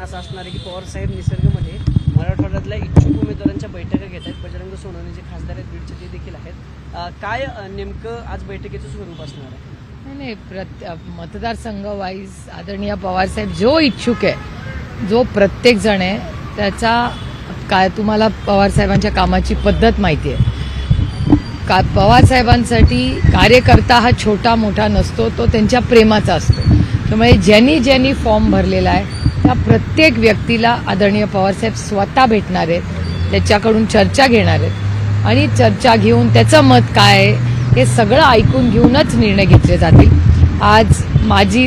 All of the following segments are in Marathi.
असं असणार आहे की पवारसाहेब निसर्गमध्ये मराठवाड्यातल्या इच्छुक उमेदवारांच्या बैठका घेत आहेत. बजरंग सोनवणे जे खासदार आहेत बीडचे ते देखील आहेत. काय नेमकं आज बैठकीचं स्वरूप असणार आहे? नाही नाही प्रत्य मतदारसंघ वाईज आदरणीय पवारसाहेब जो इच्छुक आहे जो प्रत्येक जण आहे त्याचा काय तुम्हाला पवारसाहेबांच्या कामाची पद्धत माहिती आहे. का पवारसाहेबांसाठी कार्यकर्ता हा छोटा मोठा नसतो तो त्यांच्या प्रेमाचा असतो. त्यामुळे ज्यांनी ज्यांनी फॉर्म भरलेला आहे त्या प्रत्येक व्यक्तीला आदरणीय पवारसाहेब स्वतः भेटणार आहेत त्याच्याकडून चर्चा घेणार आहेत. आणि चर्चा घेऊन त्याचं मत काय आहे हे सगळं ऐकून घेऊनच निर्णय घेतले जातील. आज माझी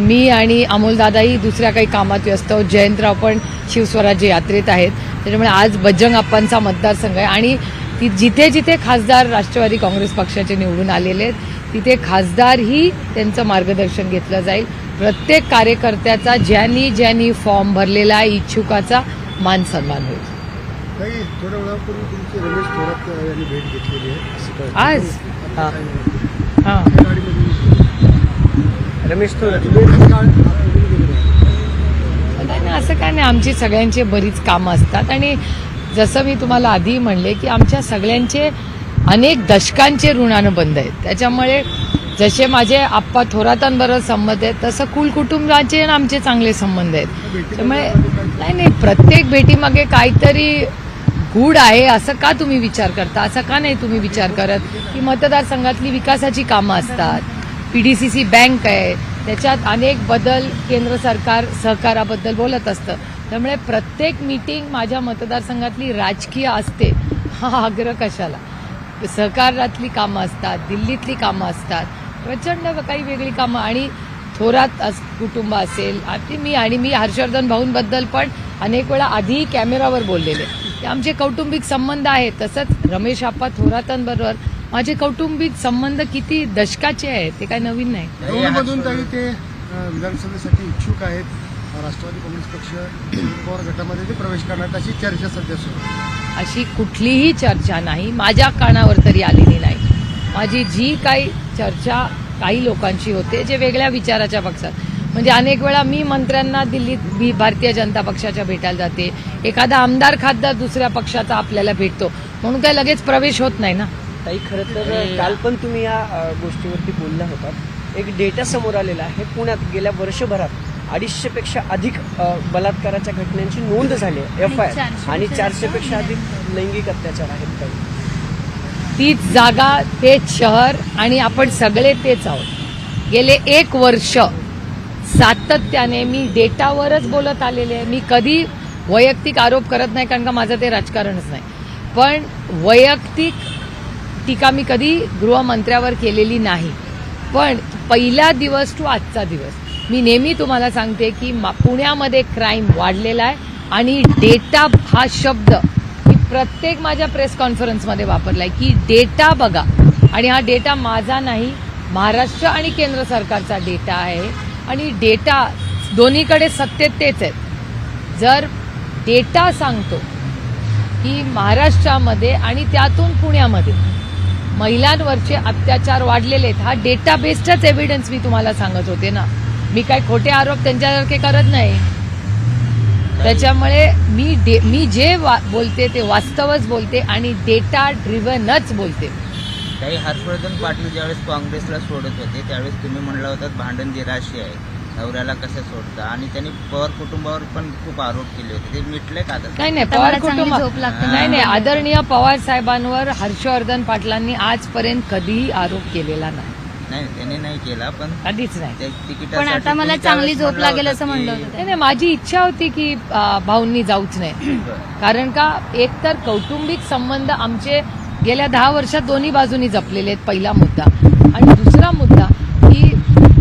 मी आणि अमोलदादाही दुसऱ्या काही कामात व्यस्त आहोत. जयंतराव पण शिवस्वराज्य यात्रेत आहेत. त्याच्यामुळे आज बजरंग अप्पांचा मतदारसंघ आहे. आणि ती जिथे जिथे खासदार राष्ट्रवादी काँग्रेस पक्षाचे निवडून आलेले आहेत तिथे खासदारही त्यांचं मार्गदर्शन घेतलं जाईल. प्रत्येक कार्यकर्त्याचा ज्यांनी ज्यांनी फॉर्म भरलेला आहे इच्छुकाचा मान सन्मान होईल. काही थोड्या वेळापूर्वी तुमची रमेश थोरात यांनी भेट घेतलेली आहे. सकाळी. आज? हा. हां. रमेश थोरात. नाही, असं काय नाही. आमची सगळ्यांची बरीच कामं असतात. आणि जसं मी तुम्हाला आधी म्हणले की आमच्या सगळ्यांचे अनेक दशकांचे ऋणानुबंध आहेत. त्याच्यामुळे जसे माझे आप्पा थोरातांबरोबर संबंध आहेत तसं कुल कुटुंबाचे आणि आमचे चांगले संबंध आहेत. त्यामुळे नाही नाही प्रत्येक भेटीमागे काहीतरी गूढ आहे असं का तुम्ही विचार करता? असं का नाही तुम्ही विचार करत की मतदारसंघातली विकासाची कामं असतात? पीडीसीसी बँक आहे त्याच्यात अनेक बदल केंद्र सरकार सहकाराबद्दल बोलत असतं. त्यामुळे प्रत्येक मीटिंग माझ्या मतदारसंघातली राजकीय असते. हा आग्रह कशाला? सहकारातली कामं असतात दिल्लीतली कामं असतात प्रचंड काही वेगळी कामं आणि थोरात अस कुटुंब असेल. आणि मी आणि मी हर्षवर्धन भाऊंबद्दल पण अनेक वेळा आधी कॅमेरावर बोललेले. ते आमचे कौटुंबिक संबंध आहेत. तसंच रमेश आप्पा थोरातांबरोबर माझे कौटुंबिक संबंध किती दशकाचे आहेत ते काय नवीन नाही. ते विधानसभेसाठी इच्छुक आहेत. राष्ट्रवादी काँग्रेस पक्ष पवार गटामध्ये ते प्रवेश करणार अशी चर्चा सध्या सुरू. अशी कुठलीही चर्चा नाही. माझ्या कानावर तरी आलेली नाही. माझी जी काही चर्चा काही लोकांची होते जे वेगळ्या विचाराच्या पक्षात. म्हणजे अनेक वेळा मी मंत्र्यांना दिल्लीत बी- भारतीय जनता पक्षाच्या भेटायला जाते. एखादा आमदार खासदार दुसऱ्या पक्षाचा आपल्याला भेटतो. म्हणून काय लगेच प्रवेश होत नाही ना? ताई खरं तर काल पण तुम्ही या गोष्टीवरती बोलला होतात एक डेटा समोर आलेला आहे. पुण्यात गेल्या वर्षभरात अडीचशे पेक्षा अधिक बलात्काराच्या घटनांची नोंद झाली आहे. एफ आय आणि चारशे पेक्षा अधिक लैंगिक अत्याचार आहेत काही. तीच जागा तेच शहर आणि आपण सगळे तेच आहोत. गेले एक वर्ष सातत्याने मी डेटावरच बोलत आलेले आहे. मी कधी वैयक्तिक आरोप करत नाही कारण का माझं ते राजकारणच नाही. पण वैयक्तिक टीका मी कधी गृहमंत्र्यावर केलेली नाही. पण पहिला दिवस टू आजचा दिवस. मी नेहमी तुम्हाला सांगते की मा- पुण्यामध्ये क्राईम वाढलेला आहे आणि डेटा हा शब्द प्रत्येक माझ्या प्रेस कॉन्फरन्समध्ये वापरला आहे की डेटा बघा. आणि हा डेटा माझा नाही महाराष्ट्र आणि केंद्र सरकारचा डेटा आहे. आणि डेटा दोन्हीकडे सत्तेत तेच आहेत जर डेटा सांगतो की महाराष्ट्रामध्ये आणि त्यातून पुण्यामध्ये महिलांवरचे अत्याचार वाढलेले आहेत हा डेटा बेस्डच एव्हिडन्स मी तुम्हाला सांगत होते ना. मी काय खोटे आरोप त्यांच्यासारखे करत नाही. त्याच्यामुळे मी डे मी जे वा बोलते ते वास्तवच बोलते आणि डेटा ड्रिव्हनच बोलते. काही हर्षवर्धन पाटील ज्यावेळेस काँग्रेसला सोडत होते त्यावेळेस तुम्ही म्हणला होतात भांडण निराशी आहे. नवऱ्याला कसं सोडता? आणि त्यांनी पवार कुटुंबावर पण खूप आरोप केले होते. ते मिटले का नाही नाही पवार कुटुंब झोप लागते. नाही नाही आदरणीय पवार साहेबांवर हर्षवर्धन पाटलांनी आजपर्यंत कधीही आरोप केलेला नाही. नाही त्याने नाही केला पण नाही. आता मला चांगली झोप लागेल होता असं म्हणलं होतं. नाही नाही माझी इच्छा होती की अ, भाऊंनी जाऊच नाही. कारण का एकतर कौटुंबिक संबंध आमचे गेल्या दहा वर्षात दोन्ही बाजूनी जपलेले आहेत पहिला मुद्दा. आणि दुसरा मुद्दा की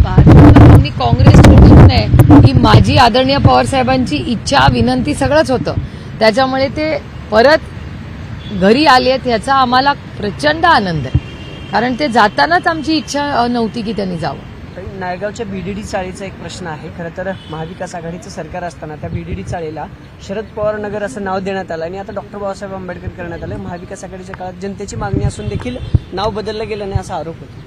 भाजपनी काँग्रेस सोडू नये ही माझी आदरणीय पवार साहेबांची इच्छा विनंती सगळंच होतं. त्याच्यामुळे ते परत घरी आले आहेत ह्याचा आम्हाला प्रचंड आनंद आहे. कारण ते जातानाच आमची इच्छा नव्हती की त्यांनी जावं. नायगावच्या बीडीडी चाळीचा एक प्रश्न आहे. खरं तर महाविकास आघाडीचं सरकार असताना त्या बीडीडी चाळीला शरद पवार नगर असं नाव देण्यात आलं आणि आता डॉक्टर बाबासाहेब आंबेडकर करण्यात आलं. महाविकास आघाडीच्या काळात जनतेची मागणी असून देखील नाव बदललं गेलं नाही असा आरोप होतो.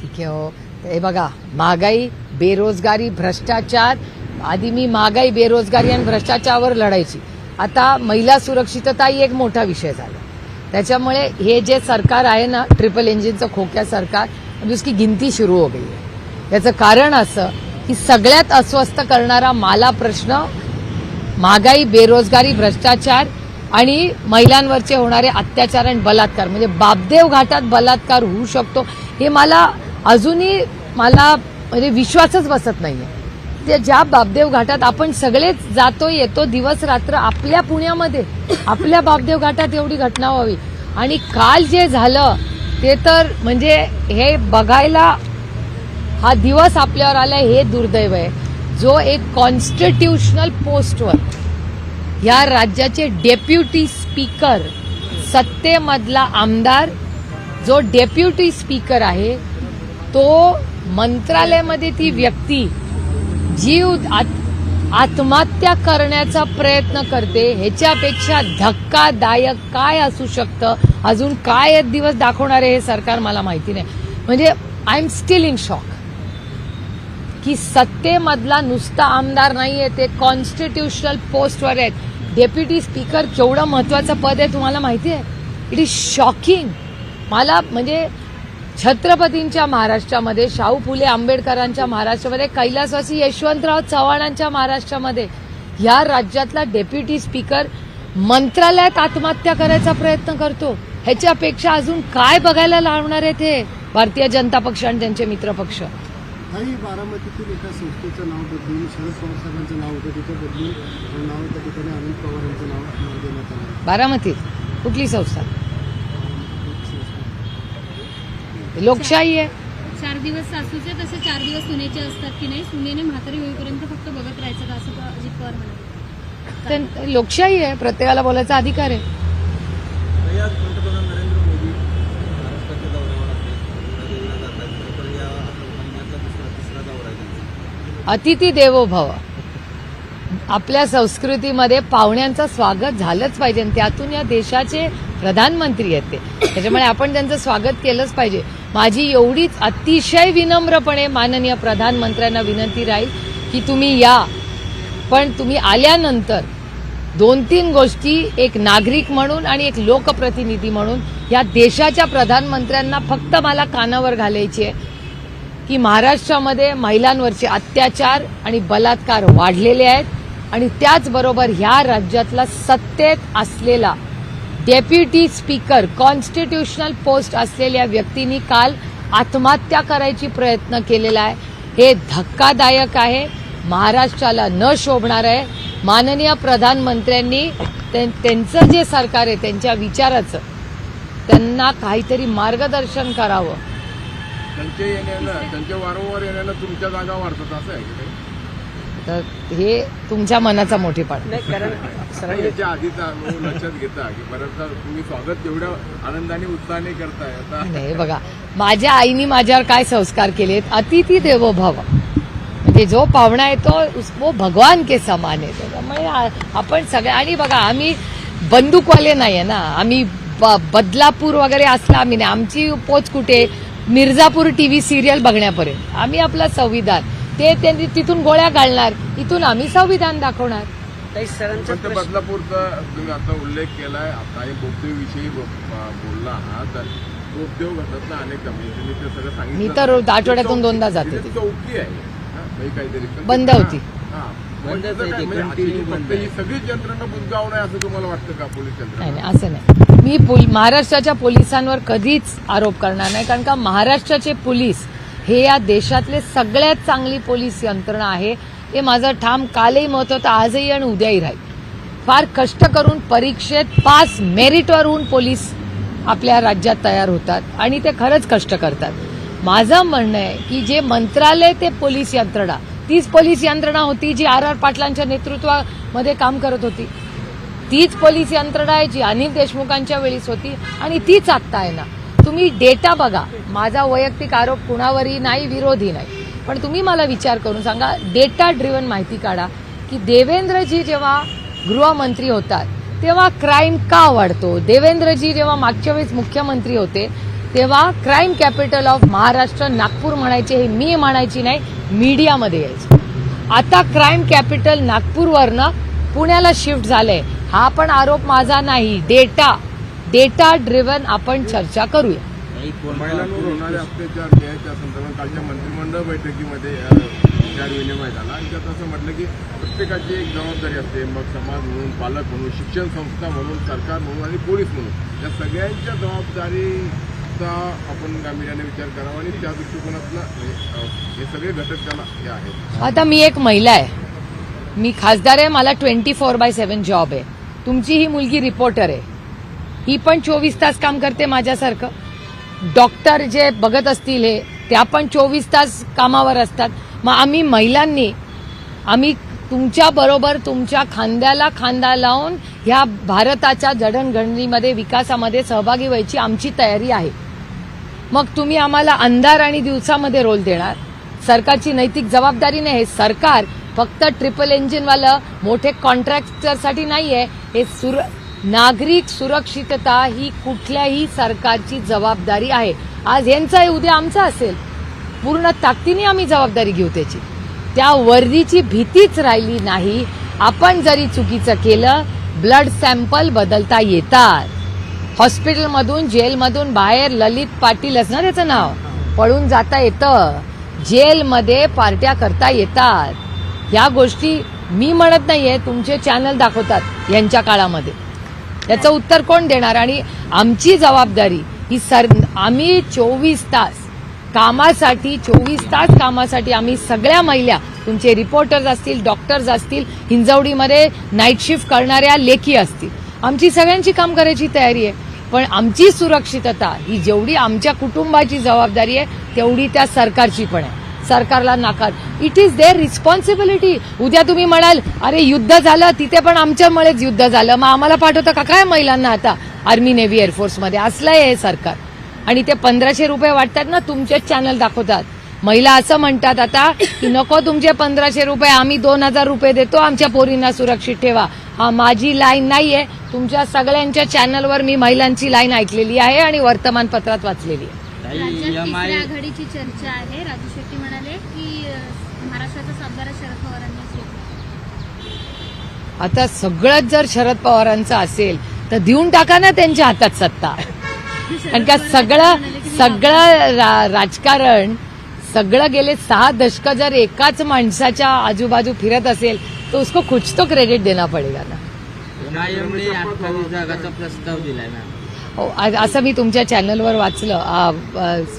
ठीक आहे हो. हे बघा महागाई बेरोजगारी भ्रष्टाचार आधी मी महागाई बेरोजगारी आणि भ्रष्टाचारावर लढायची. आता महिला सुरक्षितता ही एक मोठा विषय झाला. त्याच्यामुळे हे जे सरकार आहे ना ट्रिपल इंजिनचं खोक्या सरकार अभी उसकी गिनती सुरू हो गई आहे. याचं कारण असं की सगळ्यात अस्वस्थ करणारा मला प्रश्न महागाई बेरोजगारी भ्रष्टाचार आणि महिलांवरचे होणारे अत्याचार आणि बलात्कार म्हणजे बापदेव घाटात बलात्कार होऊ शकतो हे मला अजूनही मला म्हणजे विश्वासच बसत नाही आहे ज्या बापदेव घाटात आपण सगळेच जातो येतो दिवस रात्र आपल्या पुण्यामध्ये. आपल्या बापदेव घाटात एवढी घटना व्हावी. आणि काल जे झालं ते तर म्हणजे हे बघायला हा दिवस आपल्यावर आला हे दुर्दैव आहे. जो एक कॉन्स्टिट्यूशनल पोस्टवर या राज्याचे डेप्युटी स्पीकर सत्तेमधला आमदार जो डेप्युटी स्पीकर आहे तो मंत्रालयामध्ये ती व्यक्ती जीव आत- आत्महत्या करण्याचा प्रयत्न करते ह्याच्यापेक्षा धक्कादायक काय असू शकतं? अजून काय दिवस दाखवणारे हे सरकार मला माहिती नाही. म्हणजे I am still in shock की सत्तेमधला नुसता आमदार नाही आहे ते कॉन्स्टिट्यूशनल पोस्टवर आहेत. डेप्युटी स्पीकर केवढं महत्वाचं पद आहे तुम्हाला माहिती आहे? इट इज शॉकिंग मला म्हणजे छत्रपतींच्या महाराष्ट्रामध्ये शाहू फुले आंबेडकरांच्या महाराष्ट्रामध्ये कैलासवासी यशवंतराव चव्हाणांच्या महाराष्ट्रामध्ये या राज्यातला डेप्युटी स्पीकर मंत्रालयात आत्महत्या करायचा प्रयत्न करतो. ह्याच्यापेक्षा अजून काय बघायला लावणार आहेत हे भारतीय जनता पक्ष आणि त्यांचे मित्र पक्ष? काही बारामतीतील एका संस्थेचं नाव बदलून शरद पवार साहेबांचं नाव होतं तिथं बदलून नाव त्या ठिकाणी अनिल पवार यांचं नाव देण्यात आलं. बारामतीत कुठली संस्था? लोकशाही आहे. चार दिवस सासूचे तसे चार दिवस सुनेचे असतात की नाही? सुनेने म्हातारी होईपर्यंत फक्त बघत राहायचं का? असं अजित पवार म्हणाले. तर लोकशाही आहे. प्रत्येकाला बोलायचा अधिकार आहे. पंतप्रधान नरेंद्र मोदी महाराष्ट्राच्या दौऱ्यावर अतिथी देवो भव. आपल्या संस्कृतीमध्ये पाहुण्यांचं स्वागत झालंच पाहिजे आणि त्यातून या देशाचे प्रधानमंत्री आहेत ते त्याच्यामुळे आपण त्यांचं स्वागत केलंच पाहिजे. माझी एवढीच अतिशय विनम्रपणे माननीय प्रधानमंत्र्यांना विनंती राहील की तुम्ही या. पण तुम्ही आल्यानंतर दोन तीन गोष्टी एक नागरिक म्हणून आणि एक लोकप्रतिनिधी म्हणून या देशाच्या प्रधानमंत्र्यांना फक्त मला कानावर घालायची आहे की महाराष्ट्रामध्ये महिलांवरचे अत्याचार आणि बलात्कार वाढलेले आहेत. आणि त्याचबरोबर ह्या राज्यातला सत्तेत असलेला डेप्युटी स्पीकर कॉन्स्टिट्यूशनल पोस्ट असलेल्या व्यक्तींनी काल आत्महत्या करायची प्रयत्न केलेला आहे. हे धक्कादायक आहे. महाराष्ट्राला न शोभणार आहे. माननीय प्रधानमंत्र्यांनी त्यां- त्यांचं जे सरकार आहे त्यांच्या विचाराचं त्यांना काहीतरी मार्गदर्शन करावं. त्यांच्या येण्यानं त्यांच्या वारंवार येण्यानं तुमच्या जागा वाढतात असं आहे तर हे तुमच्या मनाचा मोठेपणा. नाही कारण नाही, सरांनी याच्या आधीचा अनुभव लक्षात घेता की बऱ्याचदा तुम्ही स्वागत तेवढ्या आनंदाने उत्साहाने करताय आता नाही बघा माझ्या आईने माझ्यावर काय संस्कार केलेत? अतिथी देवो भव. म्हणजे जो पाहुणा येतो वो भगवान के समान आहे. त्याच्यामुळे आ- आपण सगळे आणि बघा आम्ही बंदूकवाले नाहीये ना. आम्ही बदलापूर वगैरे असला आम्ही नाही. आमची पोच कुठे? मिर्झापूर टीव्ही सिरियल बघण्यापर्यंत. आम्ही आपलं संविधान. ते त्यांनी तिथून गोळ्या घालणार इथून आम्ही संविधान दाखवणार ताई सरांचा प्रश्न बदलापूरचा तुम्ही आता उल्लेख केलाय आता हे बोगदेव विषयी बोलला आहात तर बोगदेव घाटातलं अनेक म्हणजे तुम्ही ते सगळं सांगितलं मी तर. आठवड्यातून दोनदा जाते ती तिथे. चौकी आहे हा, म्हणजे काहीतरी पण बंद होती. हा. बंदच म्हणजे आहे ती, म्हणजे continue अशी बंद फक्त आहे. ही सगळीच यंत्रणा बुजगाव नाही असं तुम्हाला वाटतं का पोलीस नाही यंत्रणा नाही असं नाही मी पोल- महाराष्ट्राच्या पोलिसांवर कधीच आरोप करणार नाही कारण का महाराष्ट्राचे पोलीस हे या देशातले सगळ्यात चांगली पोलीस यंत्रणा आहे. हे माझं ठाम कालही मत होतं आजही आणि उद्याही राहील. फार कष्ट करून परीक्षेत पास मेरिटवर होऊन पोलीस आपल्या राज्यात तयार होतात आणि ते खरंच कष्ट करतात. माझं म्हणणं आहे की जे मंत्रालय ते पोलीस यंत्रणा तीच पोलीस यंत्रणा होती जी आर आर पाटलांच्या नेतृत्वामध्ये काम करत होती. तीच पोलीस यंत्रणा आहे जी अनिल देशमुखांच्या वेळीस होती आणि तीच आत्ता आहे ना. तुम्ही डेटा बघा. माझा वैयक्तिक आरोप कुणावरही नाही विरोधी नाही. पण तुम्ही मला विचार करून सांगा डेटा ड्रिव्हन माहिती काढा. की देवेंद्रजी जेव्हा गृहमंत्री होतात तेव्हा क्राईम का वाढतो? देवेंद्रजी जेव्हा मागच्या वेळेस मुख्यमंत्री होते तेव्हा crime capital of Maharashtra Nagpur म्हणायचे हे मी म्हणायची नाही मीडियामध्ये यायचे. आता क्राईम कॅपिटल नागपूरवरनं पुण्याला शिफ्ट झालंय. हा पण आरोप माझा नाही. डेटा डेटा ड्रिव्हन आपण चर्चा करूया. महिलांवर होणारे अत्याचार त्या संदर्भात कालच्या मंत्रिमंडळ बैठकीमध्ये विचार विनिमय झाला. आणि त्यात असं म्हटलं की प्रत्येकाची एक जबाबदारी असते. मग समाज म्हणून पालक म्हणून शिक्षण संस्था म्हणून सरकार म्हणून आणि पोलीस म्हणून. या सगळ्यांच्या जबाबदारीचा आपण गांभीर्याने विचार करावा आणि त्या दृष्टिकोनातनं हे सगळे घटक त्याला हे आहेत. आता मी एक महिला आहे. मी खासदार आहे. मला twenty four by seven job आहे. तुमची ही मुलगी रिपोर्टर आहे. ही पण चोवीस तास काम करते माझ्यासारखं. डॉक्टर जे बघत असतील हे त्या पण चोवीस तास कामावर असतात. मग आम्ही महिलांनी आम्ही तुमच्या बरोबर तुमच्या खांद्याला खांदा लावून ह्या भारताच्या जडणघडणीमध्ये विकासामध्ये सहभागी व्हायची आमची तयारी आहे. मग तुम्ही आम्हाला अंधार आणि दिवसामध्ये रोल देणार. सरकारची नैतिक जबाबदारी नाही हे सरकार फक्त ट्रिपल इंजिनवालं मोठे कॉन्ट्रॅक्टरसाठी नाही आहे हे सुर नागरिक सुरक्षितता ही कुठल्याही सरकारची जबाबदारी आहे. आज यांचा आहे उद्या आमचा असेल. पूर्ण ताकदीने आम्ही जबाबदारी घेऊ त्याची. त्या वर्दीची भीतीच राहिली नाही. आपण जरी चुकीचं केलं ब्लड सॅम्पल बदलता येतात. हॉस्पिटलमधून जेलमधून बाहेर ललित पाटील असणार त्याचं नाव. पळून जाता येतं. जेलमध्ये पार्ट्या करता येतात. या गोष्टी मी म्हणत नाहीये तुमचे चॅनल दाखवतात यांच्या काळामध्ये. याचं उत्तर कोण देणार? आणि आमची जबाबदारी ही सर आम्ही चोवीस तास कामासाठी चोवीस तास कामासाठी आम्ही सगळ्या महिला तुमचे रिपोर्टर्स असतील डॉक्टर्स असतील हिंजवडीमध्ये नाईट शिफ्ट करणाऱ्या लेखी असतील. आमची सगळ्यांची काम करायची तयारी आहे. पण आमची सुरक्षितता ही जेवढी आमच्या कुटुंबाची जबाबदारी आहे तेवढी त्या सरकारची पण आहे. सरकारला नाकार. इट इज देअर रिस्पॉन्सिबिलिटी उद्या तुम्ही म्हणाल अरे युद्ध झालं तिथे पण आमच्यामुळेच युद्ध झालं. मग आम्हाला पाठवतं का? काय महिलांना आता? आर्मी नेव्ही एअरफोर्समध्ये असलं आहे हे सरकार. आणि ते पंधराशे रुपये वाटतात ना तुमचेच चॅनल दाखवतात. महिला असं म्हणतात आता की नको तुमचे पंधराशे रुपये आम्ही दोन हजार रुपये देतो आमच्या पोरींना सुरक्षित ठेवा. हा माझी लाईन नाहीये. तुमच्या सगळ्यांच्या चॅनलवर मी महिलांची लाईन ऐकलेली आहे आणि वर्तमानपत्रात वाचलेली आहे. राज्यात तिसऱ्या आघाडीची चर्चा आहे. राजू शेट्टी म्हणाले की महाराष्ट्राचा शरद पवारांनीच घेतला आता सगळंच जर शरद पवारांचं असेल तर देऊन टाका ना त्यांच्या हातात सत्ता. कारण का सगळं सगळं रा- राजकारण सगळं गेले सहा दशक जर एकाच माणसाच्या आजूबाजू फिरत असेल तर उसको कुछ तो क्रेडिट देना पडेगा ना. प्रस्ताव दिलाय मॅम हो असं मी तुमच्या चॅनलवर वाचलं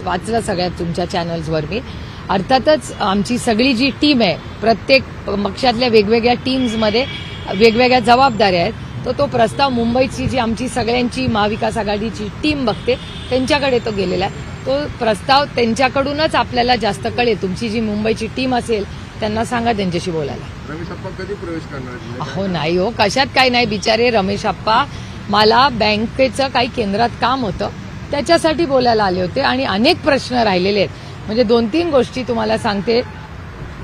वाचलं सगळ्यात तुमच्या चॅनल्सवर मी. अर्थातच आमची सगळी जी टीम आहे प्रत्येक पक्षातल्या वेगवेगळ्या टीम्समध्ये वेगवेगळ्या जबाबदाऱ्या आहेत तर तो प्रस्ताव मुंबईची जी आमची सगळ्यांची महाविकास आघाडीची टीम बघते त्यांच्याकडे तो गेलेला आहे. तो प्रस्ताव त्यांच्याकडूनच आपल्याला जास्त कळेल. तुमची जी मुंबईची टीम असेल त्यांना सांगा त्यांच्याशी बोलायला. रमेश अप्पा कधी प्रवेश करणार हो नाही हो कशात काही नाही. बिचारे रमेश आप्पा मला बँकेचं काही केंद्रात काम होतं त्याच्यासाठी बोलायला आले होते आणि अनेक प्रश्न राहिलेले आहेत. म्हणजे दोन तीन गोष्टी तुम्हाला सांगते.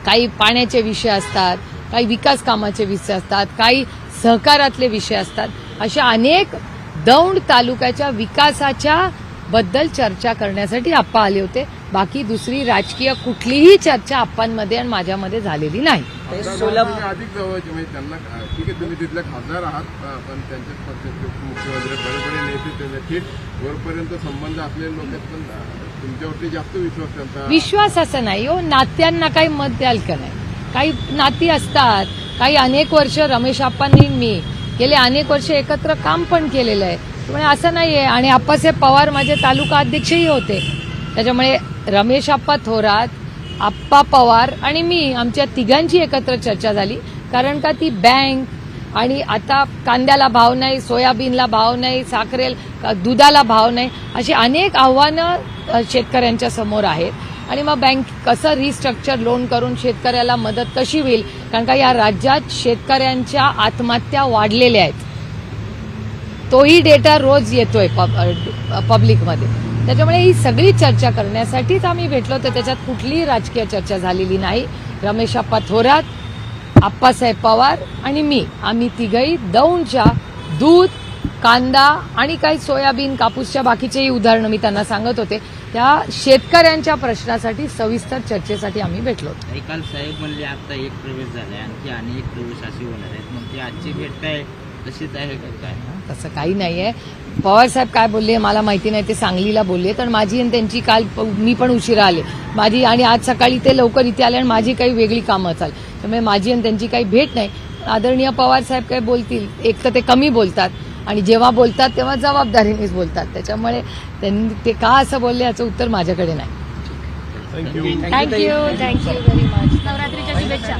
काही पाण्याचे विषय असतात काही विकास कामाचे विषय असतात काही सहकारातले विषय असतात. अशा अनेक दौंड तालुक्याच्या विकासाच्या बद्दल चर्चा करण्यासाठी आप्पा आले होते. बाकी दुसरी राजकीय कुठलीही चर्चा आप्पांमध्ये आणि माझ्यामध्ये झालेली नाही. म्हणजे विश्वास असं नाही हो. नात्यांना काही मत द्याल का नाही? काही नाती असतात. काही अनेक वर्ष रमेश आप्पांनी मी गेले अनेक वर्ष एकत्र काम पण केलेलं आहे. त्यामुळे असं नाही आहे आणि आप्पासाहेब पवार माझे तालुका अध्यक्षही होते. त्याच्यामुळे रमेश आप्पा थोरात आप्पा पवार आणि मी आमच्या तिघांची एकत्र चर्चा झाली. कारण का ती बँक आणि आता कांद्याला भाव नाही सोयाबीनला भाव नाही साखरेल दुधाला भाव नाही अशी अनेक आव्हानं शेतकऱ्यांच्या समोर आहेत. आणि मग बँक कसं रिस्ट्रक्चर लोन करून शेतकऱ्याला मदत कशी होईल? कारण का या राज्यात शेतकऱ्यांच्या आत्महत्या वाढलेल्या आहेत. तोही डेटा रोज येतोय पब- पब्लिकमध्ये. त्याच्यामुळे ही सगळी चर्चा करण्यासाठीच आम्ही भेटलो तर त्याच्यात कुठलीही राजकीय चर्चा झालेली नाही. रमेश आप्पा थोरात आप्पासाहेब पवार आणि मी. आम्ही तिघही दौंडच्या दूध कांदा आणि काही सोयाबीन कापूसच्या बाकीचेही उदाहरणं मी त्यांना सांगत होते. त्या शेतकऱ्यांच्या प्रश्नासाठी सविस्तर चर्चेसाठी आम्ही भेटलो काल साहेब म्हणले आता एक प्रवेश झालाय आणखी आणि एक प्रवेश असे होणार आहेत. मग ती आजची भेट काय? तशीच आहे का काय? तसं काही नाहीये. पवार साहेब काय बोलले मला माहिती नाही ते सांगलीला बोलले. तर माझी आणि त्यांची काल मी पण उशिरा आले. माझी आणि आज सकाळी ते लवकर इथे आले आणि माझी काही वेगळी कामं चाल. त्यामुळे माझी आणि त्यांची काही भेट नाही. आदरणीय पवार साहेब काय बोलतील? एक तर ते कमी बोलतात आणि जेव्हा बोलतात तेव्हा जबाबदारीनेच बोलतात. त्याच्यामुळे त्यांनी ते का असं बोलले याचं उत्तर माझ्याकडे नाही. Thank you thank you thank you very much नवरात्रीच्या शुभेच्छा.